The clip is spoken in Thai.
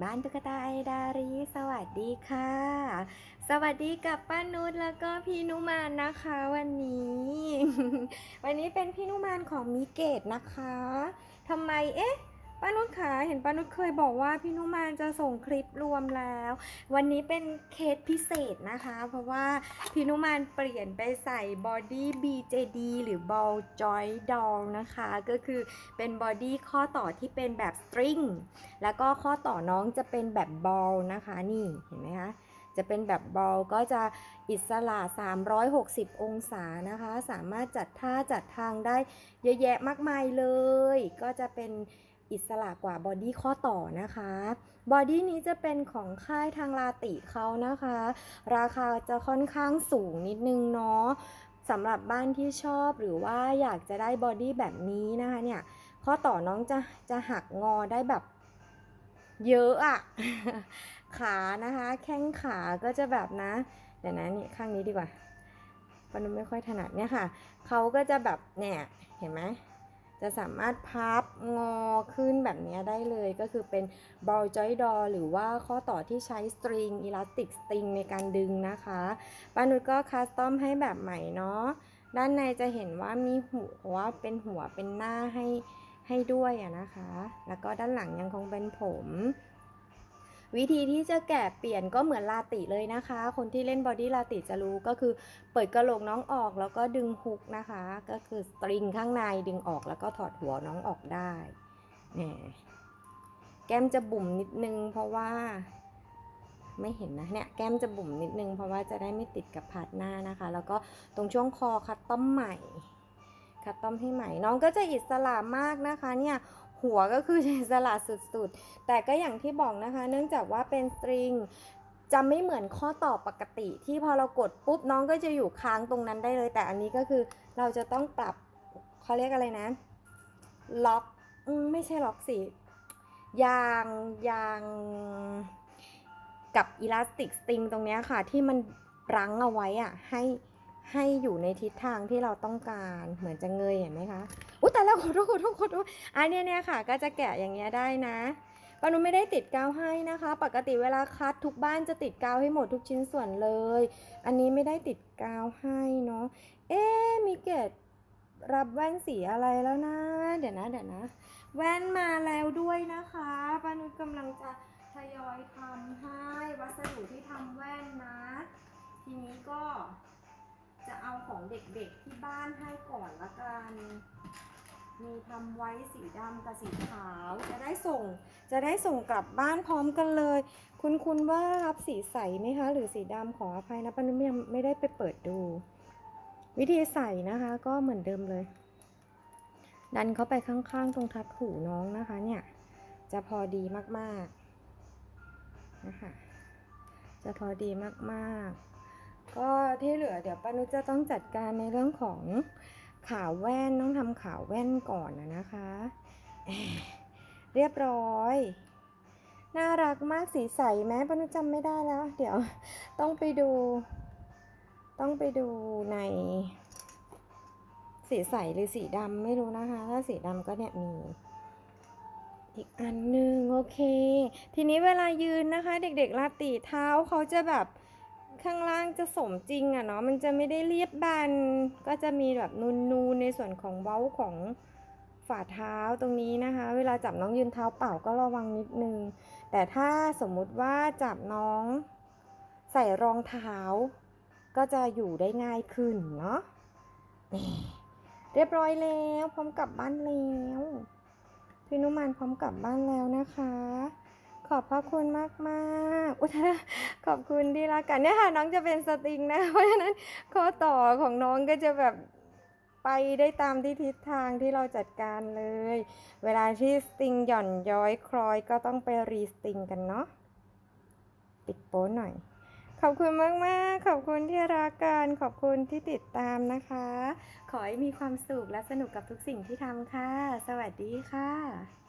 บ้านตุ๊กตาไอดารีสวัสดีค่ะ สวัสดีกับป้านุชแล้วก็พี่นุมานนะคะวันนี้ วันนี้เป็นพี่นุมานของมิเกตนะคะทำไมเอ๊ะ ป้านุชขาเห็นป้านุชเคยบอกว่าพี่นุมานจะส่งคลิปรวมแล้ว วันนี้เป็นเคสพิเศษนะคะ เพราะว่าพี่นุมานเปลี่ยนไปใส่บอดี้ BJD หรือ Ball Joy Doll นะคะ ก็คือเป็นบอดี้ข้อต่อที่เป็นแบบสตริงแล้วก็ข้อต่อน้องจะเป็นแบบบอลนะคะ นี่เห็นไหมคะ จะเป็นแบบบอลก็จะอิสระ 360 องศานะคะ สามารถจัดท่าจัดทางได้เยอะแยะมากมายเลย ก็จะเป็นอิสระกว่าบอดี้ข้อต่อนะคะ บอดี้นี้จะเป็นของค่ายทางลาติเขานะคะ ราคาจะค่อนข้างสูงนิดนึงเนาะสำหรับบ้านที่ชอบหรือว่าอยากจะได้บอดี้แบบนี้นะคะเนี่ยข้อต่อน้องจะจะหักงอได้แบบ เยอะอะขานะคะ แข้งขาก็จะแบบนะ เดี๋ยวนะนี่ข้างนี้ดีกว่าปนุไม่ค่อยถนัดเนี่ยค่ะ เขาก็จะแบบเนี่ยเห็นไหมจะสามารถพับงอขึ้นแบบนี้ได้เลยก็คือเป็น ball joy doll หรือว่าข้อต่อที่ใช้สตริงอิลาสติกสตริงในการดึงนะคะปานุชก็คัสตอมให้แบบใหม่เนาะด้านในจะเห็นว่ามีหัวเป็นหัวเป็นหน้าให้ ให้ด้วยอะนะคะ แล้วก็ด้านหลังยังคงเป็นผม วิธีที่จะแกะเปลี่ยนก็เหมือนลาติเลยนะคะ คนที่เล่นบอดี้ลาติจะรู้ก็คือเปิดกระโหลกน้องออกแล้วก็ดึงฮุกนะคะ ก็คือสตริงข้างในดึงออกแล้วก็ถอดหัวน้องออกได้นี่แก้มจะบุ๋มนิดนึงเพราะว่าไม่เห็นนะเนี่ยแก้มจะบุ๋มนิดนึงเพราะว่าจะได้ไม่ติดกับพาดหน้านะคะ แล้วก็ตรงช่วงคอคัดต้อมใหม่ คัดตอมให้ใหม่ น้องก็จะอิสระมากนะคะเนี่ยหัวก็คืออิสระสุดๆ แต่ก็อย่างที่บอกนะคะ เนื่องจากว่าเป็นสตริงจะไม่เหมือนข้อต่อปกติ ที่พอเรากดปุ๊บน้องก็จะอยู่ค้างตรงนั้นได้เลย แต่อันนี้ก็คือเราจะต้องปรับเขาเรียกอะไรนะ ล็อกไม่ใช่ล็อกสิยางยางกับอิลาสติกสตริงตรงนี้ค่ะ ที่มันรั้งเอาไว้อะให้ ให้อยู่ในทิศทางที่เราต้องการเหมือนจะเงยเห็นไหมคะอุ้ยแต่แล้วขอโทษขอโทษขอโทษอันนี้เนี่ยค่ะ ก็จะแกะอย่างเงี้ยได้นะปานุไม่ได้ติดกาวให้นะคะ ปกติเวลาคัดทุกบ้านจะติดกาวให้หมดทุกชิ้นส่วนเลย อันนี้ไม่ได้ติดกาวให้เนาะเอ๊มีเกตรับแว่นสีอะไรแล้วนะ เดี๋ยวนะเดี๋ยวนะ แว่นมาแล้วด้วยนะคะปานุกำลังจะทยอยทำให้วัสดุที่ทำแว่นนะ ทีนี้ก็ ของเด็กๆที่บ้านให้ก่อนละกัน มีทำไว้สีดำกับสีขาว จะได้ส่ง จะได้ส่งกลับบ้านพร้อมกันเลย คุณคุณว่ารับสีใสไหมคะ หรือสีดำขออภัยนะป้านุ่มยังไม่ได้ไปเปิดดู วิธีใส่นะคะ ก็เหมือนเดิมเลย ดันเข้าไปข้างๆ ตรงทัดหูน้องนะคะ เนี่ย จะพอดีมากๆนะคะจะพอดีมากๆ ก็ที่เหลือเดี๋ยวป้านุจะต้องจัดการในเรื่องของขาวแว่นต้องทำขาวแว่นก่อนนะคะ เรียบร้อย น่ารักมากสีใสไหมป้านุจำไม่ได้แล้ว เดี๋ยวต้องไปดู ต้องไปดูใน สีใสหรือสีดำไม่รู้นะคะ ถ้าสีดำก็เนี่ยมีอีกอันหนึ่งโอเค ทีนี้เวลายืนนะคะ เด็กๆลาติเท้าเขาจะแบบ ข้างล่างจะสมจริงอะเนาะมันจะไม่ได้เรียบบันก็จะมีแบบนูนๆในส่วนของเว้าของฝ่าเท้าตรงนี้นะคะ เวลาจับน้องยืนเท้าเปล่าก็ระวังนิดนึง แต่ถ้าสมมุติว่าจับน้องใส่รองเท้า ก็จะอยู่ได้ง่ายขึ้นเนาะเรียบร้อยแล้ว พร้อมกลับบ้านแล้ว พี่นุมานพร้อมกลับบ้านแล้วนะคะ อบพระคุณมากมากอุยตายละขอบคุณที่รักกันเนี่ยค่ะน้องจะเป็นสตริงนะ เพราะฉะนั้นข้อต่อของน้องก็จะแบบไปได้ตามที่ทิศทางที่เราจัดการเลย เวลาที่สตริงหย่อนย้อยคล้อยก็ต้องไปรีสตริงกันเนาะปิดโป้หน่อย ขอบคุณมากๆขอบคุณที่รักกัน ขอบคุณที่ติดตามนะคะ ขอให้มีความสุขและสนุกกับทุกสิ่งที่ทำค่ะ สวัสดีค่ะ